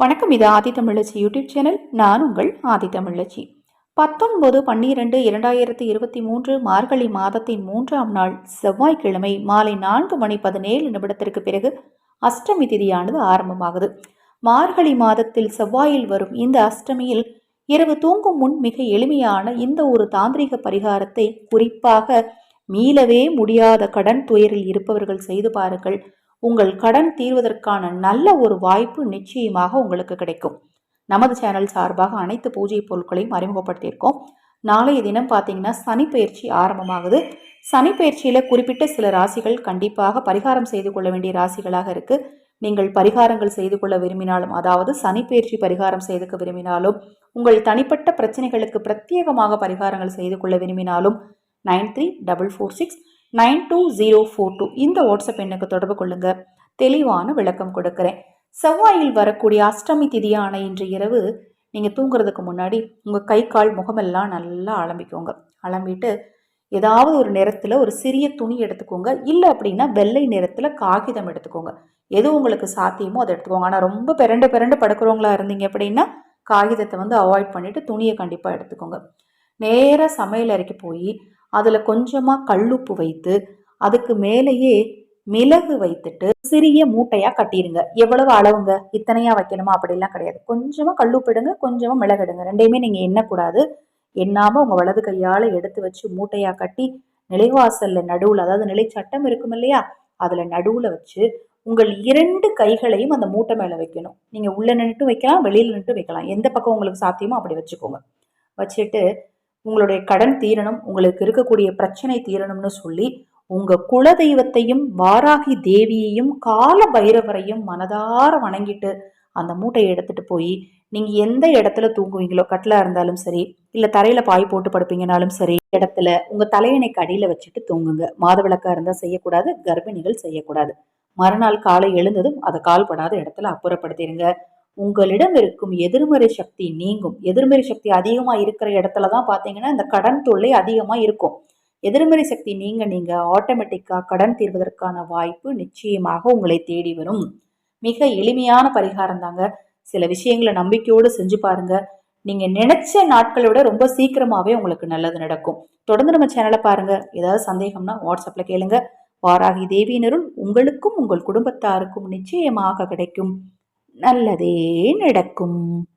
வணக்கம் இது ஆதி தமிழச்சி YouTube channel. நான் உங்கள் ஆதி தமிழச்சி. பத்தொன்பது பன்னிரண்டு இரண்டாயிரத்தி இருபத்தி மூன்று மார்கழி மாதத்தின் மூன்றாம் நாள் செவ்வாய்க்கிழமை மாலை நான்கு மணி பதினேழு நிமிடத்திற்கு பிறகு அஷ்டமி திதியானது ஆரம்பமாகுது. மார்கழி மாதத்தில் செவ்வாயில் வரும் இந்த அஷ்டமியில் இரவு தூங்கும் முன் மிக எளிமையான இந்த ஒரு தாந்திரிக பரிகாரத்தை குறிப்பாக மீளவே முடியாத கடன் துயரில் இருப்பவர்கள் செய்து பாருங்கள். உங்கள் கடன் தீர்வதற்கான நல்ல ஒரு வாய்ப்பு நிச்சயமாக உங்களுக்கு கிடைக்கும். நமது சேனல் சார்பாக அனைத்து பூஜை பொருட்களையும் அறிமுகப்படுத்தியிருக்கோம். நாளைய தினம் பார்த்தீங்கன்னா சனி பயிற்சி ஆரம்பமாகுது. சனி பயிற்சியில் குறிப்பிட்ட சில ராசிகள் கண்டிப்பாக பரிகாரம் செய்து கொள்ள வேண்டிய ராசிகளாக இருக்குது நீங்கள் பரிகாரங்கள் செய்து கொள்ள விரும்பினாலும் அதாவது சனி பயிற்சி பரிகாரம் செய்துக்க விரும்பினாலும் உங்கள் தனிப்பட்ட பிரச்சனைகளுக்கு பிரத்யேகமாக பரிகாரங்கள் செய்து கொள்ள விரும்பினாலும் nine three double four six nine two zero four two. இந்த வாட்ஸ்அப் எண்ணுக்கு தொடர்பு கொள்ளுங்க. தெளிவான விளக்கம் கொடுக்குறேன். செவ்வாயில் வரக்கூடிய அஷ்டமி திதியான இன்று இரவு நீங்கள் தூங்குறதுக்கு முன்னாடி உங்கள் கை கால் முகமெல்லாம் நல்லா அலம்பிக்கோங்க. அலம்பிட்டு ஏதாவது ஒரு நிறத்தில் ஒரு சிறிய துணி எடுத்துக்கோங்க. இல்லை அப்படின்னா வெள்ளை நிறத்தில் காகிதம் எடுத்துக்கோங்க. எது உங்களுக்கு சாத்தியமோ அதை எடுத்துக்கோங்க. ஆனால் ரொம்ப பிறண்டு பிறண்டு படுக்கிறவங்களா இருந்தீங்க அப்படின்னா காகிதத்தை வந்து அவாய்ட் பண்ணிவிட்டு துணியை கண்டிப்பாக எடுத்துக்கோங்க. நேராக சமையல் அறைக்கு போய் அதில் கொஞ்சமாக கல்லுப்பு வைத்து அதுக்கு மேலேயே மிளகு வைத்துட்டு சிறிய மூட்டையாக கட்டிடுங்க எவ்வளவு அளவுங்க? இத்தனையாக வைக்கணுமா? அப்படிலாம் கிடையாது. கொஞ்சமாக கல்லுப்பிடுங்க கொஞ்சமாக மிளகிடுங்க ரெண்டையுமே நீங்கள் எண்ணக்கூடாது. எண்ணாமல் உங்கள் வலது கையால் எடுத்து வச்சு மூட்டையாக கட்டி நிலைவாசலில் நடுவில் அதாவது நிலை சட்டம் இருக்கும் இல்லையா? அதில் நடுவில் வச்சு உங்கள் இரண்டு கைகளையும் அந்த மூட்டை மேலே வைக்கணும். நீங்கள் உள்ளே நின்றுட்டு வைக்கலாம் வெளியில் நின்றுட்டு வைக்கலாம். எந்த பக்கம் உங்களுக்கு சாத்தியமோ அப்படி வச்சுக்கோங்க. வச்சுட்டு உங்களுடைய கடன் தீரணும் உங்களுக்கு இருக்கக்கூடிய பிரச்சனை தீரணும்னு சொல்லி உங்கள் குலதெய்வத்தையும் வாராகி தேவியையும் கால பைரவரையும் மனதார வணங்கிட்டு அந்த மூட்டையை எடுத்துகிட்டு போய் நீங்கள் எந்த இடத்துல தூங்குவீங்களோ கட்டிலாக இருந்தாலும் சரி இல்லை தரையில பாய் போட்டு படுப்பீங்கனாலும் சரி இடத்துல உங்கள் தலையணைக்கு அடியில் வச்சுட்டு தூங்குங்க. மாதவிளக்கா இருந்தால் செய்யக்கூடாது கர்ப்பிணிகள் செய்யக்கூடாது. மறுநாள் காலை எழுந்ததும் அதை கால்படாத இடத்துல அப்புறப்படுத்திடுங்க உங்களிடம் இருக்கும் எதிர்மறை சக்தி நீங்கும். எதிர்மறை சக்தி அதிகமாக இருக்கிற இடத்துல தான் பார்த்தீங்கன்னா இந்த கடன் தொல்லை அதிகமாக இருக்கும். எதிர்மறை சக்தி நீங்க நீங்க ஆட்டோமேட்டிக்காக கடன் தீர்வதற்கான வாய்ப்பு நிச்சயமாக உங்களை தேடி வரும். மிக எளிமையான பரிகாரம் தாங்க. சில விஷயங்களை நம்பிக்கையோடு செஞ்சு பாருங்க. நீங்க நினைச்ச நாட்களை விட ரொம்ப சீக்கிரமாவே உங்களுக்கு நல்லது நடக்கும். தொடர்ந்து நம்ம சேனலை பாருங்க. ஏதாவது சந்தேகம்னா வாட்ஸ்அப்ல கேளுங்க. வாராகி தேவியினருள் உங்களுக்கும் உங்கள் குடும்பத்தாருக்கும் நிச்சயமாக கிடைக்கும். நல்லதே நடக்கும்.